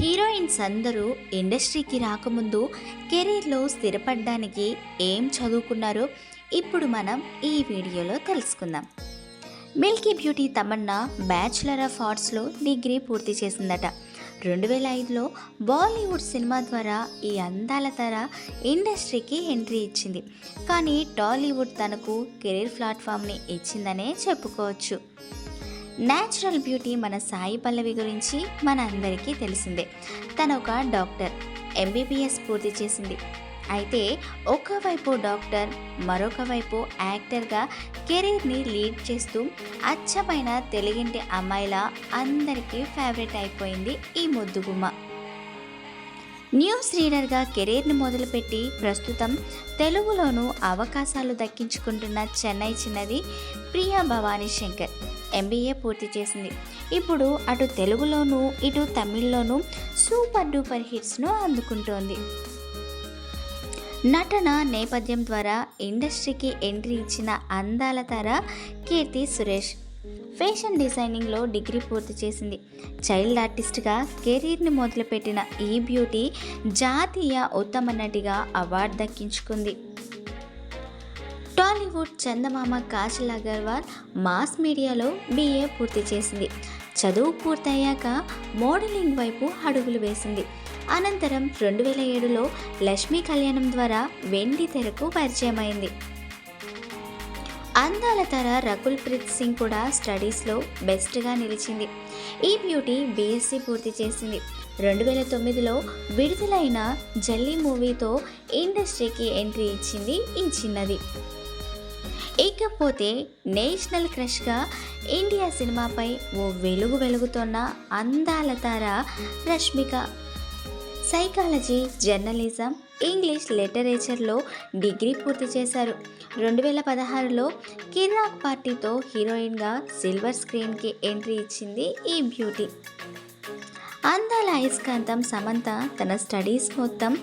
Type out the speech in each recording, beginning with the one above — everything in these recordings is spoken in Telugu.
హీరోయిన్స్ అందరూ ఇండస్ట్రీకి రాకముందు కెరీర్లో స్థిరపడడానికి ఏం చదువుకున్నారో ఇప్పుడు మనం ఈ వీడియోలో తెలుసుకుందాం. Milky beauty Tamannaah bachelor of ఆర్ట్స్లో degree పూర్తి చేసిందట. రెండు వేల ఐదులో బాలీవుడ్ సినిమా ద్వారా ఈ అందాల తర ఇండస్ట్రీకి ఎంట్రీ ఇచ్చింది. కానీ టాలీవుడ్ తనకు కెరీర్ ప్లాట్ఫామ్ని ఇచ్చిందనే చెప్పుకోవచ్చు. న్యాచురల్ బ్యూటీ మన సాయి పల్లవి గురించి మన అందరికీ తెలిసిందే తను ఒక డాక్టర్ ఎంబీబీఎస్ పూర్తి చేసింది. అయితే ఒకవైపు డాక్టర్ మరొక వైపు యాక్టర్గా కెరీర్ని లీడ్ చేస్తూ అచ్చమైన తెలుగింటి అమ్మాయిలా అందరికీ ఫేవరెట్ అయిపోయింది ఈ ముద్దుగుమ్మ. న్యూస్ రీడర్గా కెరీర్ని మొదలుపెట్టి ప్రస్తుతం తెలుగులోనూ అవకాశాలు దక్కించుకుంటున్న చెన్నై చిన్నది ప్రియా భవానీ శంకర్. ఎంబీఏ పూర్తి చేసింది. ఇప్పుడు అటు తెలుగులోనూ ఇటు తమిళ్ళోనూ సూపర్ డూపర్ హిట్స్ను అందుకుంటోంది. నటన నేపథ్యం ద్వారా ఇండస్ట్రీకి ఎంట్రీ ఇచ్చిన అందాల తర కీర్తి సురేష్. ఫ్యాషన్ డిజైనింగ్లో డిగ్రీ పూర్తి చేసింది. చైల్డ్ ఆర్టిస్ట్గా కెరీర్ని మొదలుపెట్టిన ఈ బ్యూటీ జాతీయ ఉత్తమ నటిగా అవార్డు దక్కించుకుంది. టాలీవుడ్ చందమామ Kajal Aggarwal mass media B పూర్తి చేసింది. చదువు పూర్తయ్యాక మోడలింగ్ వైపు అడుగులు వేసింది. అనంతరం రెండు వేల ఏడులో లక్ష్మీ కళ్యాణం ద్వారా వెండి తెరకు పరిచయమైంది. అందాల తర రకుల్ ప్రీత్ సింగ్ కూడా స్టడీస్లో బెస్ట్గా నిలిచింది. ఈ బ్యూటీ బీఎస్సీ పూర్తి చేసింది. రెండు వేల తొమ్మిదిలో విడుదలైన జల్లీ మూవీతో ఇండస్ట్రీకి ఎంట్రీ ఇచ్చింది ఈ చిన్నది. ఇకపోతే నేషనల్ క్రష్గా ఇండియా సినిమాపై ఓ వెలుగు వెలుగుతోన్న అందాల తార రష్మిక. సైకాలజీ జర్నలిజం ఇంగ్లీష్ లిటరేచర్లో డిగ్రీ పూర్తి చేశారు. రెండు వేల పదహారులో కిరాక్ పార్టీతో హీరోయిన్గా సిల్వర్ స్క్రీన్కి ఎంట్రీ ఇచ్చింది ఈ బ్యూటీ. అందాల అయస్కాంతం సమంత తన స్టడీస్ మొత్తం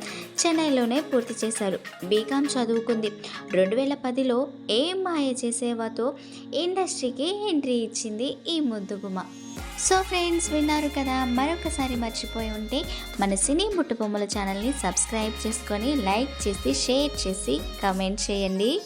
చెన్నైలోనే పూర్తి చేశారు. బీకామ్ చదువుకుంది. రెండు వేల పదిలో ఏం మాయ చేసేవాతో ఇండస్ట్రీకి ఎంట్రీ ఇచ్చింది ఈ ముద్దుగుమ సో ఫ్రెండ్స్ విన్నారు కదా? మరొకసారి మర్చిపోయి ఉంటే మన సినీ ముట్టుబొమ్మల ఛానల్ని సబ్స్క్రైబ్ చేసుకొని లైక్ చేసి షేర్ చేసి కమెంట్ చేయండి.